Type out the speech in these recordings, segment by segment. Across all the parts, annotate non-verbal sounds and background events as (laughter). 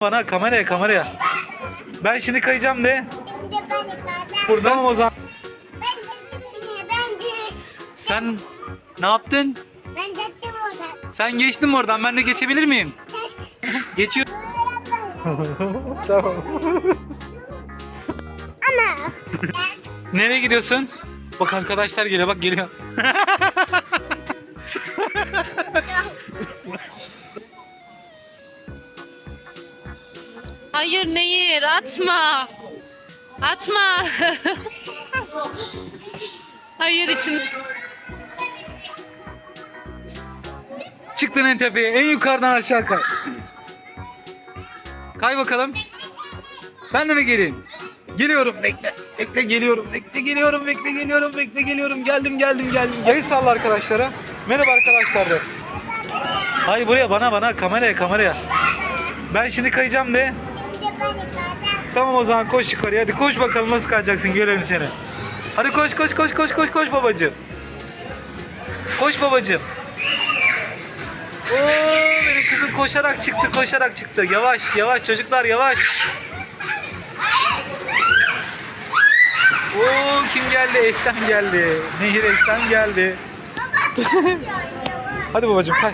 Bana kameraya kameraya. Ben şimdi kayacağım de. Buradan o zaman. Sen ne yaptın? ben dedim oradan. Sen geçtin mi oradan? Ben de geçebilir miyim? Geçiyor. (laughs) tamam. Ana. Nereye gidiyorsun? Bak arkadaşlar geliyor bak geliyor. (laughs) Hayır Nehir atma. Atma. (laughs) Hayır için. Çıktın en tepeye. En yukarıdan aşağı kay. Kay bakalım. Ben de mi geleyim? Geliyorum bekle. Bekle geliyorum. Bekle geliyorum. Bekle geliyorum. Bekle geliyorum. Geldim geldim geldim. El salla arkadaşlara. Merhaba arkadaşlar. Hayır buraya bana bana kameraya kameraya. Ben şimdi kayacağım de. Tamam o zaman koş yukarıya. Hadi koş bakalım nasıl kayacaksın görelim seni. Hadi koş koş koş koş koş koş babacığım. Koş babacığım. Oo benim kızım koşarak çıktı koşarak çıktı. Yavaş yavaş çocuklar yavaş. Oo kim geldi? Eslem geldi. Nehir Eslem geldi. (laughs) Hadi babacığım kay.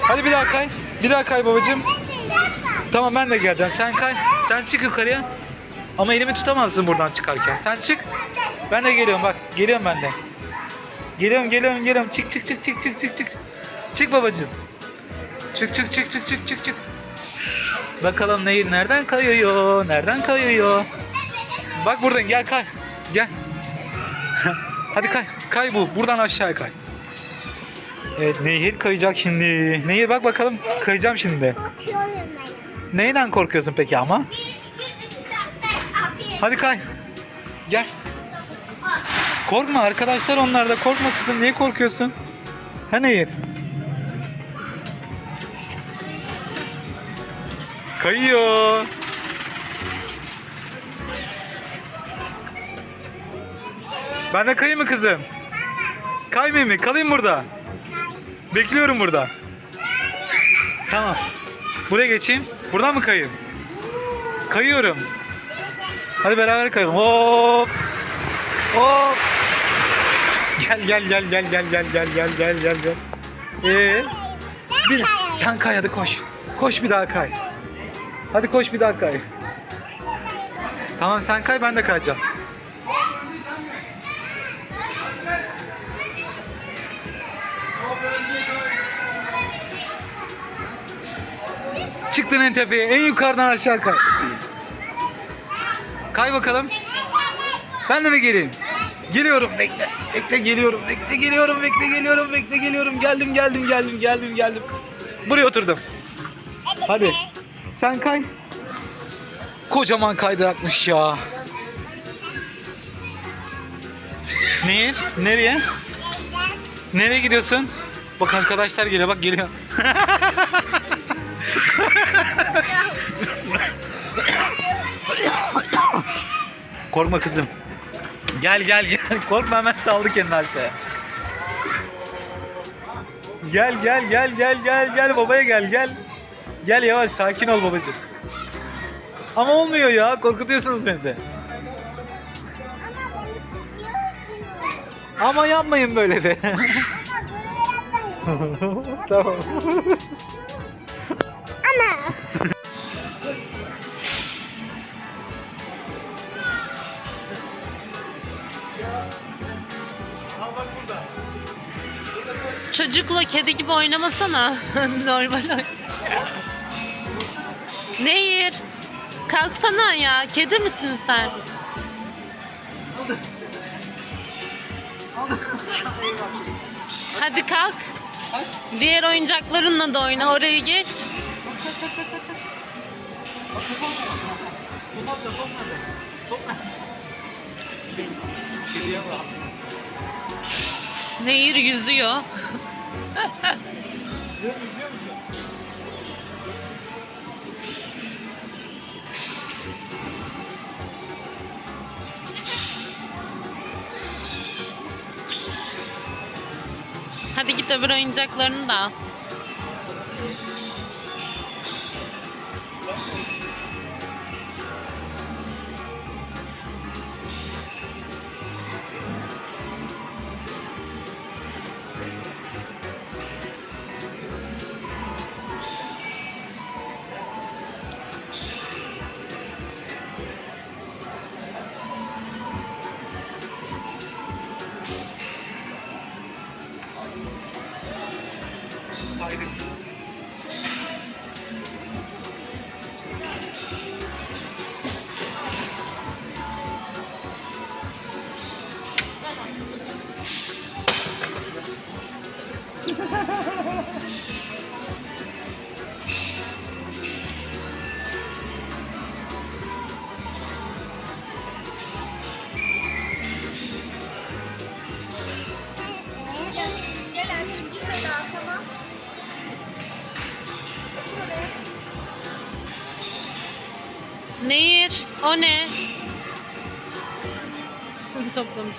Hadi bir daha kay. Bir daha kay babacığım. Tamam ben de geleceğim. Sen kay. Sen çık yukarıya. Ama elimi tutamazsın buradan çıkarken. Sen çık. Ben de geliyorum bak. Geliyorum ben de. Geliyorum geliyorum geliyorum. Çık çık çık çık çık çık çık. Çık babacığım. Çık çık çık çık çık çık çık. Bakalım Nehir nereden kayıyor? Nereden kayıyor? Bak buradan gel kay. Gel. (laughs) Hadi kay. Kay bu. Buradan aşağı kay. Evet Nehir kayacak şimdi. Nehir bak bakalım. Kayacağım şimdi. korkuyorum ben. Neyden korkuyorsun peki ama? 1 2 3 4 5 6 7 Hadi kay. Gel. Korkma arkadaşlar onlar da korkma kızım niye korkuyorsun? Ha Nehir? Kayıyor. Ben de kayayım mı kızım? Kaymayayım mı? Kalayım burada. Bekliyorum burada. Tamam. Buraya geçeyim. Buradan mı kayayım? Kayıyorum. Hadi beraber kayalım. Hop. Hop. Gel gel gel gel gel gel gel gel gel gel gel. Ee, bir, sen kay hadi koş. Koş bir daha kay. Hadi koş bir daha kay. Tamam sen kay ben de kayacağım. Çıktın en tepeye. En yukarıdan aşağı kay. Kay bakalım. Ben de mi geleyim? Geliyorum bekle. Bekle geliyorum. Bekle geliyorum. Bekle geliyorum. Bekle geliyorum. Geldim geldim geldim geldim geldim. Buraya oturdum. Hadi. Sen kay. Kocaman kaydırakmış ya. Nehir? Nereye? Nereye gidiyorsun? Bak arkadaşlar geliyor bak geliyor. (laughs) (laughs) Korkma kızım. Gel gel gel. (laughs) Korkma hemen saldı kendini aşağıya. Gel gel gel gel gel gel babaya gel gel. Gel yavaş sakin ol babacığım. Ama olmuyor ya korkutuyorsunuz beni de. Ama yapmayın böyle de. (laughs) tamam. Çocukla kedi gibi oynamasana. (laughs) Normal oyn. Nehir. Kalksana ya. Kedi misin sen? Hadi kalk. Diğer oyuncaklarınla da oyna. Oraya geç kaç kaç kaç kaç kaç. Bak top atacak. Top atacak top nerede? Top nerede? Kediye bak. Nehir yüzüyor. yüzüyor yüzüyor musun? Hadi git öbür oyuncaklarını da al. Nehir, o ne? Sını toplamış.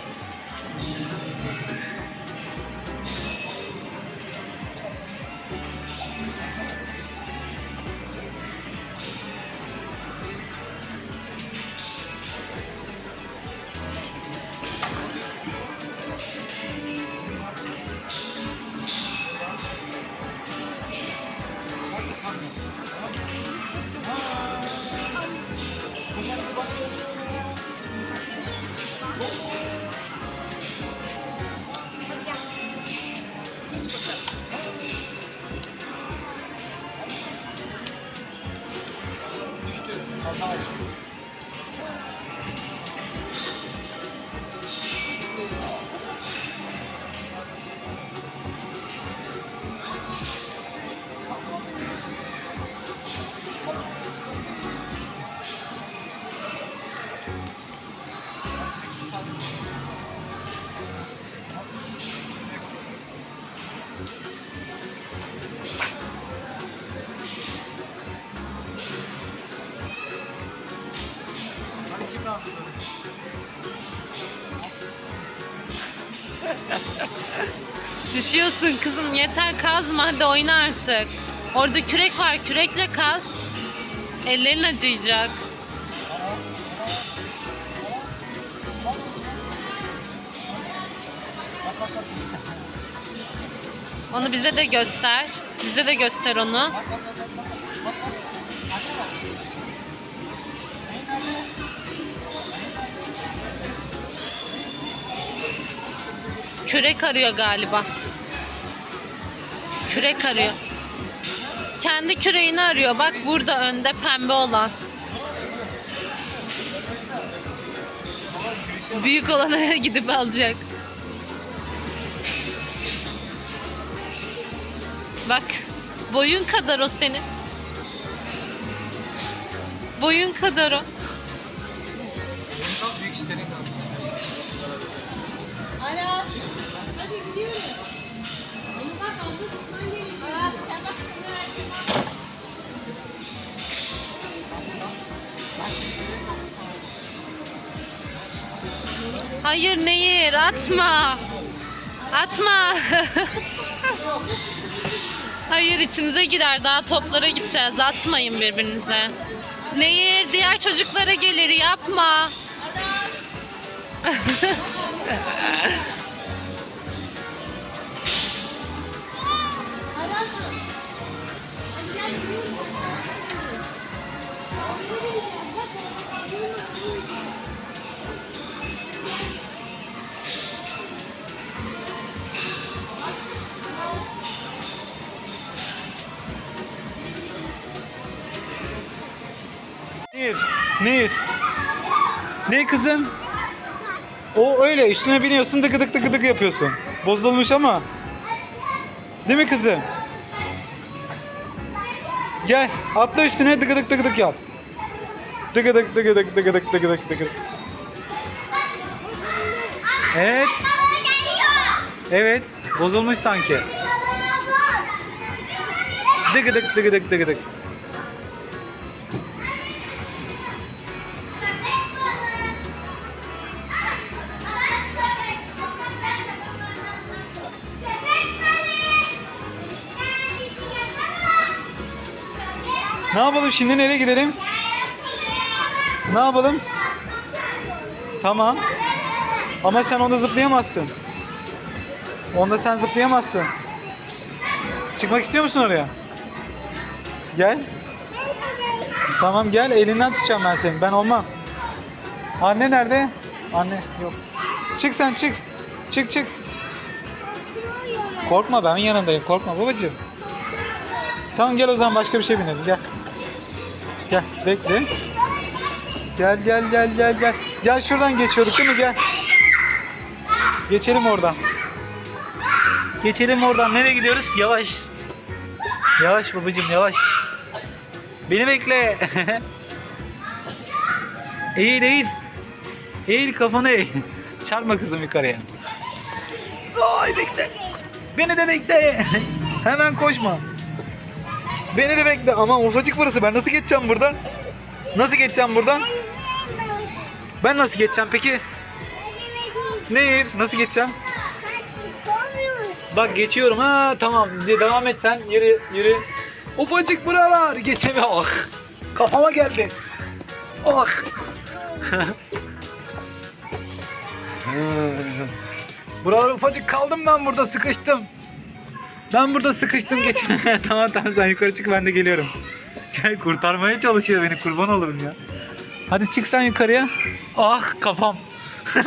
(laughs) Düşüyorsun kızım yeter kazma hadi oyna artık. Orada kürek var kürekle kaz. Ellerin acıyacak. Onu bize de göster. Bize de göster onu. Kürek arıyor galiba. Kürek arıyor. Kendi küreğini arıyor. Bak burada önde pembe olan. Büyük olana (laughs) gidip alacak. Bak boyun kadar o senin. Boyun kadar o. Büyük işlerin kalmış. Aras, hadi gidiyoruz. Ama bak abla çıkman gerekiyor. Aras, sen bak Hayır Nehir atma. Atma. Hayır içinize girer daha toplara gideceğiz. Atmayın birbirinize. Nehir diğer çocuklara gelir yapma. (laughs) Nehir. Ne kızım? O öyle üstüne biniyorsun dıkı dık dıkı dık yapıyorsun. Bozulmuş ama. Değil mi kızım? Gel atla üstüne dıkı dık dıkı dık yap. Dıkı dık dıkı dık dıkı dık dıkı dık. Evet, evet. Bozulmuş sanki. Dıkı dık dıkı dık dıkı dık. Ne yapalım şimdi nereye gidelim? Ne yapalım? Tamam. Ama sen onda zıplayamazsın. Onda sen zıplayamazsın. Çıkmak istiyor musun oraya? Gel. Tamam gel elinden tutacağım ben seni. Ben olmam. Anne nerede? Anne yok. Çık sen çık. Çık çık. Korkma ben yanındayım. Korkma babacığım. Tamam gel o zaman başka bir şey binelim gel. Gel bekle. Gel gel gel gel gel. Gel şuradan geçiyorduk değil mi gel. Geçelim oradan. Geçelim oradan. Nereye gidiyoruz? Yavaş. Yavaş babacığım yavaş. Beni bekle. (laughs) eğil eğil. Eğil kafanı eğil. (laughs) Çarpma kızım yukarıya. Ay bekle. Beni de bekle. (laughs) Hemen koşma. Beni de bekle. Ama ufacık burası. Ben nasıl geçeceğim buradan? Nasıl geçeceğim buradan? Ben nasıl geçeceğim peki? Ne? Nasıl geçeceğim? Bak geçiyorum. Ha tamam. De- Devam et sen. Yürü yürü. Ufacık buralar. Geçemiyor. Ah. Kafama geldi. Ah. (laughs) Buralar ufacık kaldım ben burada sıkıştım. Ben burada sıkıştım geç. (laughs) tamam tamam sen yukarı çık ben de geliyorum. Gel kurtarmaya çalışıyor beni kurban olurum ya. Hadi çık sen yukarıya. Ah kafam. (laughs)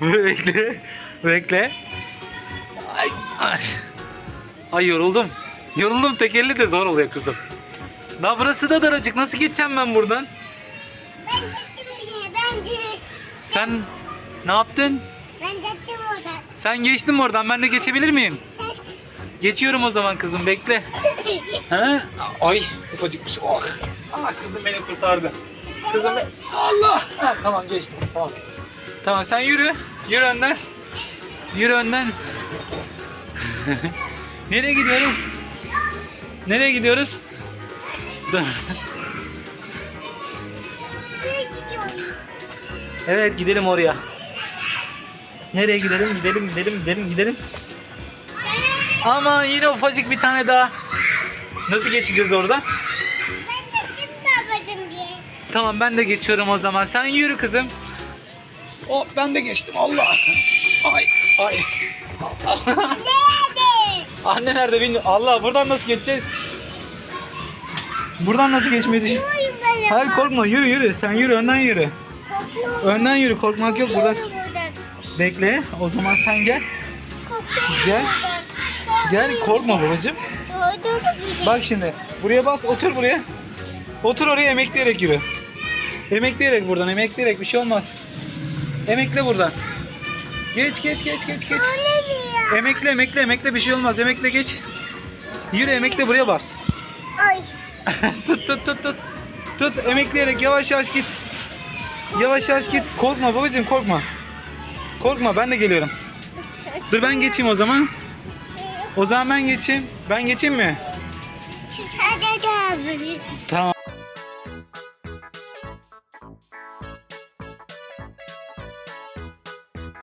bekle. Bekle. Ay, ay. Ay yoruldum. Yoruldum tekerli de zor oluyor kızım. La burası da daracık. Nasıl geçeceğim ben buradan? Sen ne yaptın? Sen geçtin mi oradan? Ben de geçebilir miyim? Geçiyorum o zaman kızım bekle. (laughs) Ha? Ay ufacıkmış. Oh. Ah kızım beni kurtardı. Kızım be- Allah. Ha, tamam geçtim. Tamam. Tamam sen yürü. Yürü önden. Yürü önden. (laughs) Nereye gidiyoruz? Nereye gidiyoruz? Evet gidelim oraya. Nereye gidelim? Gidelim, gidelim, gidelim, gidelim. Ama yine ufacık bir tane daha. Nasıl geçeceğiz oradan? Tamam ben de geçiyorum o zaman. Sen yürü kızım. Oh ben de geçtim Allah. Ay ay. Anne nerede bilmiyorum. Allah buradan nasıl geçeceğiz? Buradan nasıl geçmeyi düşün? Hayır korkma yürü yürü. Sen yürü önden yürü. Önden yürü korkmak yok buradan. Bekle o zaman sen gel. Gel. Gel korkma babacığım. Bak şimdi buraya bas otur buraya. Otur oraya emekleyerek yürü. Emekleyerek buradan emekleyerek bir şey olmaz. Emekle buradan. Geç geç geç geç geç. Emekle emekle emekle bir şey olmaz. Emekle geç. Yürü emekle buraya bas. (laughs) tut tut tut tut. Tut emekleyerek yavaş yavaş git. Yavaş yavaş git. Korkma babacığım korkma. Korkma ben de geliyorum. Dur ben geçeyim o zaman. O zaman ben geçeyim. Ben geçeyim mi? Tamam.